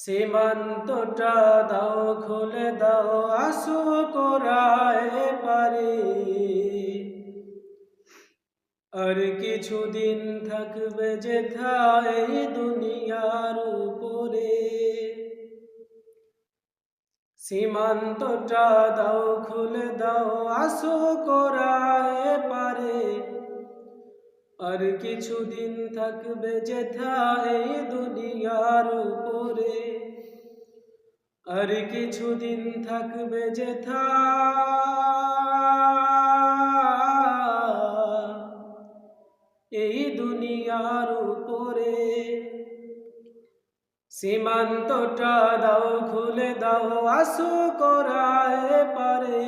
সীমান্তটা দাও, খুলে দাও, আসু করায় পারে। আর কিছুদিন থাকবে যে এই দুনিয়ার উপরে। সীমান্তটা দাও, খুলে দাও, আসো করায় পারে। আর কিছুদিন থাকবে যে এই দুনিয়ার উপরে। আর কিছুদিন থাকবে যে এই দুনিয়ার উপরে। সীমান্তটা দাও, খুলে দাও, আসো করায় পারে।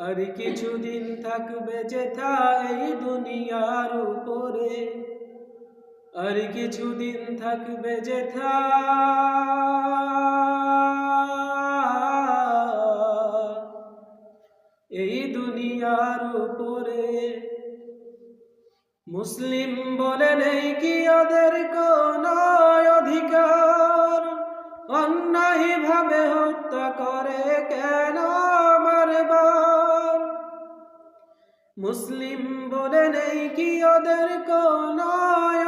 আর কিছুদিন থাকবে যেথা এই দুনিয়ার উপরে। আর কিছুদিন থাকবে যেথা এই দুনিয়ার উপরে। মুসলিম বলে নেই কি ওদের কোন অধিকার। অন্যায় ভাবে হত্যা করে মুসলিম বলে নেই কি ওদের কোন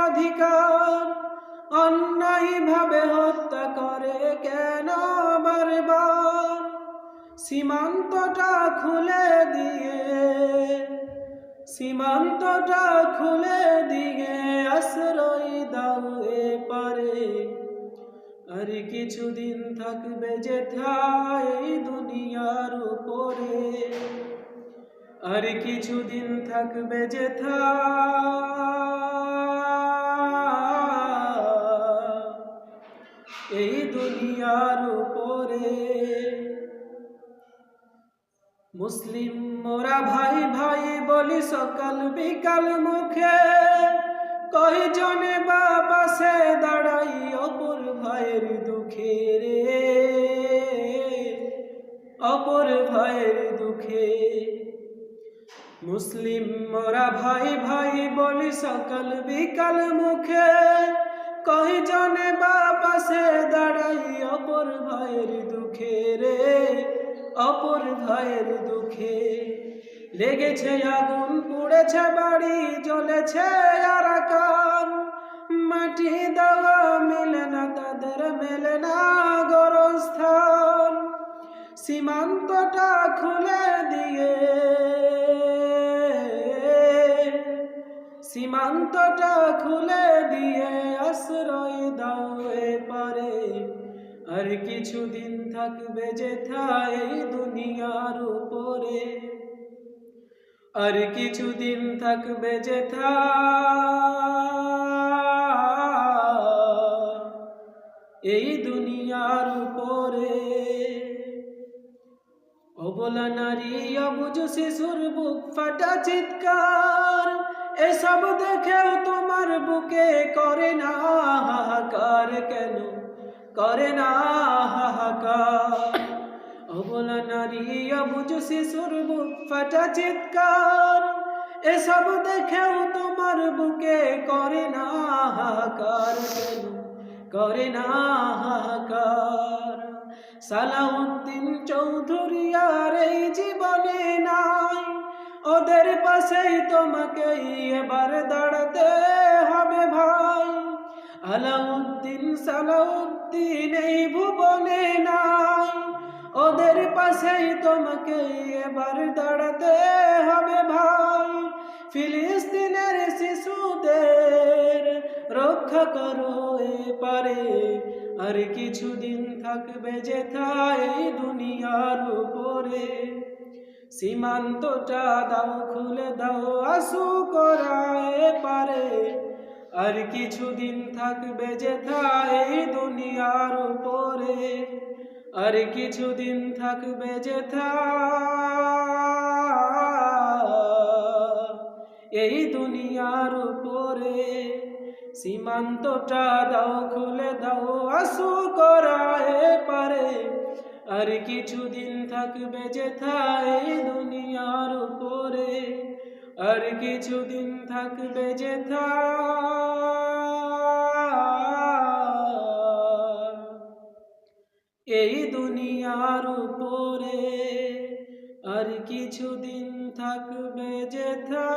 অধিকার? অন্যায় ভাবে হত্যা করে কেন বারবার? সীমান্তটা খুলে দিয়ে, সীমান্তটা খুলে দিয়ে আশ্রয় দাও এ পারে আর কিছুদিন থাকবে যে এই দুনিয়ার উপরে। আর কিছুদিন থাকবে যে এই দুনিয়ার উপরে। মুসলিম মোরা ভাই ভাই বলি সকাল বিকাল মুখে কই জনে বাবা সে দাঁড়াই অপর ভাইয়ের দুঃখে রে। অপর ভাইয়ের দুঃখে মুসলিম মোরা ভাই ভাই বলি সকাল বিকাল মুখে। কই জনে সে দাঁড়াই অপর ভাইয়ের দুঃখে রে, অপর ভাইয়ের দুঃখে। লেগেছে আগুন, পুড়েছে বাড়ি, জ্বলেছে আরাকান। মাটি দেওয়া মেলে না, তাদের মেলে না গরস্থান। সীমান্তটা খুলে দিয়ে সীমান্তটা খুলে দিয়ে আশ্রয় দাও পারে আর কিছুদিন থাকবে যে এই দুনিয়ার উপরে। আর কিছুদিন থাকবে যে এই দুনিয়ার উপরে। অবলা নারী, অবুজ শিশুর বুক ফাটা চিৎকার। এসব দেখেও তোমার বুকে করে না হাহাকার কেন? করে না হাহাকার। অবলা নারী, অবুজ শিশুর বুক ফাটা চিৎকার। এসব দেখেও তোমার বুকে করে না হাহাকার কেন? করে না হাহাকার। সালাউদ্দিন চৌধুরী ওদের পাশেই তোমাকে এবার দাঁড়াতে হবে ভাই। আলাউদ্দিন সালাউদ্দিন এই ভুবনে নাই। ওদের পাশেই তোমাকে এবার দাঁড়াতে হবে ভাই। ফিলিস্তিনের শিশুদের রক্ষা করো পারে আর কিছুদিন থাকবে যে এই দুনিয়ার উপরে। সীমান্তটা দাও, খুলে দাও, আসু করায় পারে। আর কিছুদিন থাকবে যে এই দুনিয়ার উপরে। আর কিছুদিন থাকবে যে এই দুনিয়ার উপরে। সীমান্তটা দাও, খুলে দাও, আসু করায় পারে। আর কিছুদিন থাকবে যে এই দুনিয়ার উপরে। আর কিছুদিন থাকবে যে এই দুনিয়ার উপরে। আর কিছুদিন থাকবে যেথা